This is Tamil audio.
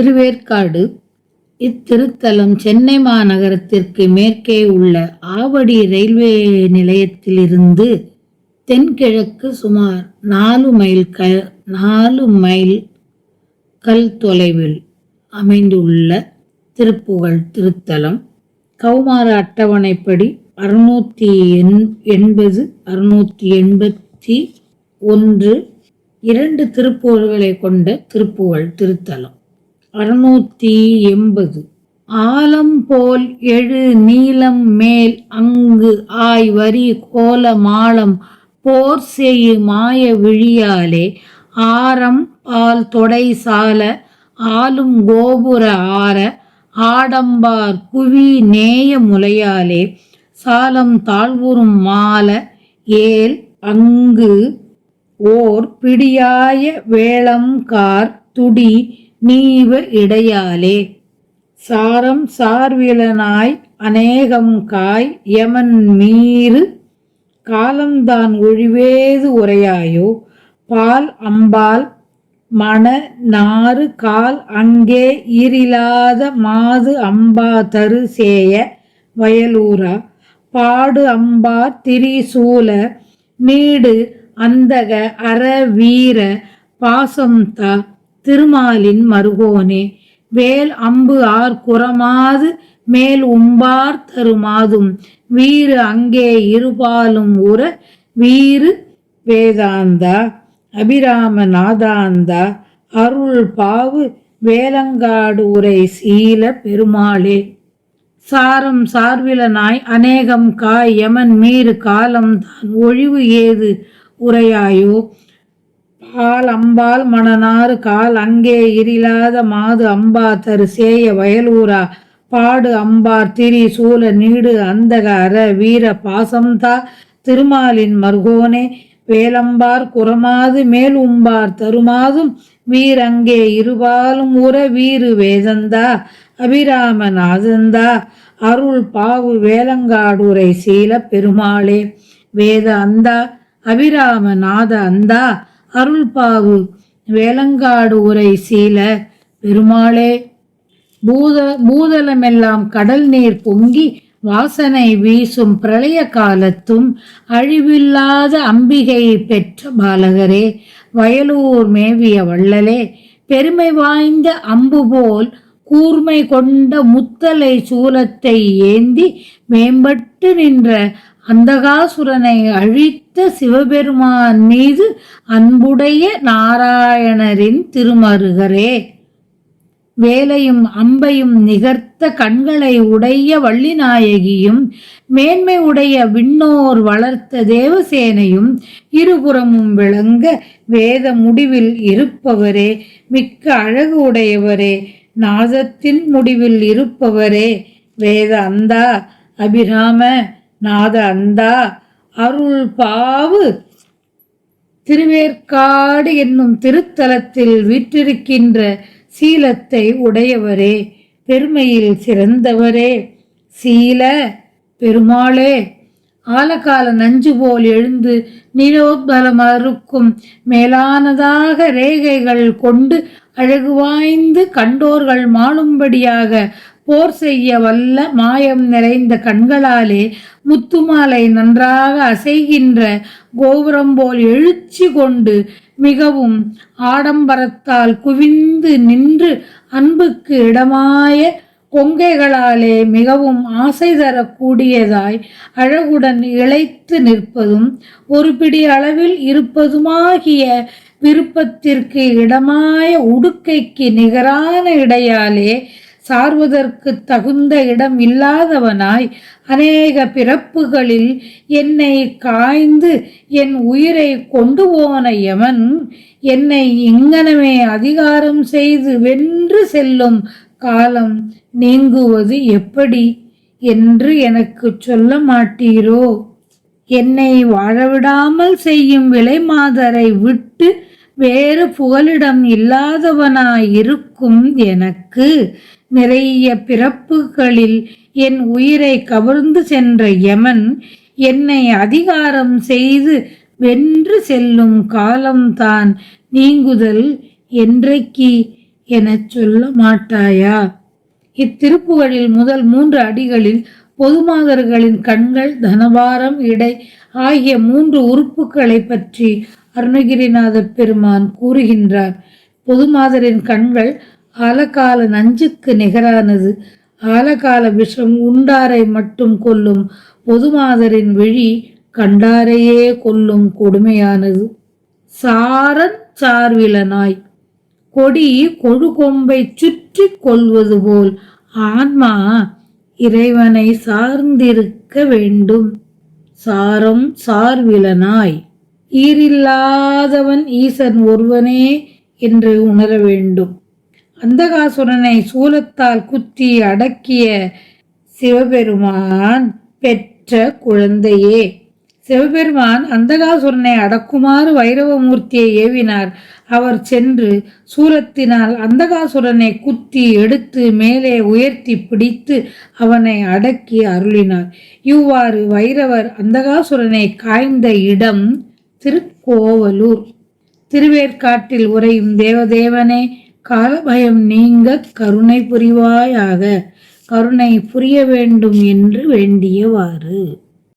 திருவேற்காடு இத்திருத்தலம் சென்னை மாநகரத்திற்கு மேற்கே உள்ள ஆவடி ரயில்வே நிலையத்திலிருந்து தென்கிழக்கு சுமார் நாலு மைல் க நாலு மைல் கல் தொலைவில் அமைந்துள்ள திருப்புகழ் திருத்தலம். கௌமார அட்டவணைப்படி அறுநூற்றி எண் எண்பது அறுநூற்றி எண்பத்தி ஒன்று இரண்டு திருப்புகழ்களை கொண்ட திருப்புகழ் திருத்தலம். அறுநூற்றி எண்பது. ஆலம் போல் எழு நீலம் மேல் அங்கு ஆய் வரி கோல மாலம் போர் செய்யு மாய விழியாலே ஆரம் பால் தொடை சால ஆலும் கோபுர ஆர ஆடம்பார் குவி நேய முலையாலே சாலம் தாழ்வுறும் மால ஏல் அங்கு ஓர் பிடியாய வேளம் கார் துடி நீவ இடையாலே. சாரம் சார்விலனாய் அநேகம் காய் யமன் மீறு. காலம்தான் ஒழிவேது உரையாயோ? பால் அம்பால் மண நாறு கால் அங்கே ஈரிலாத மாது அம்பா தரு சேய வயலூரா. பாடு அம்பா திரிசூல நீடு அந்தக அற வீர பாசம் தா திருமாலின் மருகோனே வேல் அம்பு ஆர் குறமாது மேல் உம்பார் தருமாதும். வீறு அங்கே இருபாலும் உற வீறு வேதாந்தா அபிராம நாதாந்தா அருள் பாவு வேலங்காடு உரை சீல பெருமாளே. சாரம் சார்விலனாய் அநேகம் காய் யமன் மீறு காலம் தான் ஒழிவு ஏது உரையாயோ? பால் அம்பால் மணனாறு கால் அங்கே இரிலாத மாது அம்பா தரு சேய வயலூரா. பாடு அம்பார் திரி சூல நீடு அந்தக அற வீர பாசம்தா. திருமாலின் மர்கோனே வேலம்பார் குரமாது மேல் உம்பார் தருமாதும் வீரங்கே இருபாலும் உற வீறு வேதந்தா. அபிராம நாதந்தா. அருள் பாவு வேலங்காடுரை சீல பெருமாளே. வேத அந்தா அபிராம நாத அந்தா. அருள்பாகு வேலங்காடு உரை சீல பெருமாளே. பூத பூதலமெல்லாம் கடல் நீர் பொங்கி வாசனை வீசும் பிரளய காலத்தும் அழிவில்லாத அம்பிகை பெற்ற பாலகரே. வயலூர் மேவிய வள்ளலே பெருமை வாய்ந்த அம்பு போல் கூர்மை கொண்ட முத்தலை சூலத்தை ஏந்தி மேம்பட்டு நின்ற அந்தகாசுரனை அழித்த சிவபெருமான் மீது அன்புடைய நாராயணரின் திருமருகரே. வேலையும் அம்பையும் நிகர்த்த கண்களை உடைய வள்ளிநாயகியும் மேன்மை உடைய விண்ணோர் வளர்த்த தேவசேனையும் இருபுறமும் விளங்க வேத முடிவில் இருப்பவரே மிக்க அழகு உடையவரே நாதத்தின் முடிவில் இருப்பவரே. வேத அந்தா அபிராம நாத அந்தா அருள் பாவு. திருவேற்காடு என்னும் திருத்தலத்தில் வீற்றிருக்கின்ற சீலத்தை உடையவரே பெருமையில் சிறந்தவரே. சீல பெருமாளே ஆலகால நஞ்சு போல் எழுந்து நீலோத்பலம் அறுக்கும் மேலானதாக ரேகைகள் கொண்டு அழகு வாய்ந்து கண்டோர்கள் மாளும்படியாக போர் செய்ய வல்ல மாயம் நிறைந்த கண்களாலே முத்துமாலை நன்றாக அசைகின்ற கோபுரம் போல் எழுச்சி கொண்டு மிகவும் ஆடம்பரத்தால் குவிந்து நின்று அன்புக்கு இடமாய கொங்கைகளாலே மிகவும் ஆசை தரக்கூடியதாய் அழகுடன் இழைத்து நிற்பதும் ஒரு பிடி அளவில் இருப்பதுமாகிய விருப்பத்திற்கு இடமாய உடுக்கைக்கு நிகரான இடையாலே சார்வதற்கு தகுந்த இடம் இல்லாதவனாய் அநேக பிறப்புகளில் என்னை காய்ந்து என் உயிரை கொண்டு போன யமன் என்னை இங்கனமே அதிகாரம் செய்து வென்று செல்லும் காலம் நீங்குவது எப்படி என்று எனக்கு சொல்ல மாட்டீரோ? என்னை வாழவிடாமல் செய்யும் விலை மாதரை விட்டு வேறு புகலிடம் இல்லாதவனாயிருக்கும் எனக்கு. நிறைய பிறப்புகளில் என் உயிரை கவர்ந்து சென்ற யமன் என்னை அதிகாரம் செய்து வென்று செல்லும் காலம்தான் நீங்குதல் என்றைக்கு எனச் சொல்ல மாட்டாயா? இத்திருப்புகளில் முதல் மூன்று அடிகளில் பொதுமாதர்களின் கண்கள் தனபாரம் இடை ஆகிய மூன்று உறுப்புகளை பற்றி அருணகிரிநாத பெருமான் கூறுகின்றார். பொதுமாதரின் கண்கள் ஆலகால நஞ்சுக்கு நிகரானது. ஆலகால விஷம் உண்டாரை மட்டும் கொல்லும் பொதுமாதரின் விழி கண்டாரையே கொல்லும் கொடுமையானது. சாரன் சார்விலனாய் கொடி கொழுகொம்பை சுற்றி கொள்வது போல் ஆன்மா இறைவனை சார்ந்திருக்க வேண்டும். சாரம் சார்விலனாய். ஈரில்லாதவன் ஈசன் ஒருவனே என்று உணர வேண்டும். அந்தகாசுரனை சூலத்தால் குத்தி அடக்கிய சிவபெருமான் பெற்ற குழந்தையே. சிவபெருமான் அந்தகாசுரனை அடக்குமாறு வைரவமூர்த்தியை ஏவினார். அவர் சென்று சூரத்தினால் அந்தகாசுரனை குத்தி எடுத்து மேலே உயர்த்தி பிடித்து அவனை அடக்கி அருளினார். இவ்வாறு வைரவர் அந்தகாசுரனை காய்ந்த இடம் திருக்கோவலூர். திருவேற்காட்டில் உறையும் தேவதேவனே காலபயம் நீங்க கருணை புரிவாயாக. கருணை புரிய வேண்டும் என்று வேண்டியவாறு.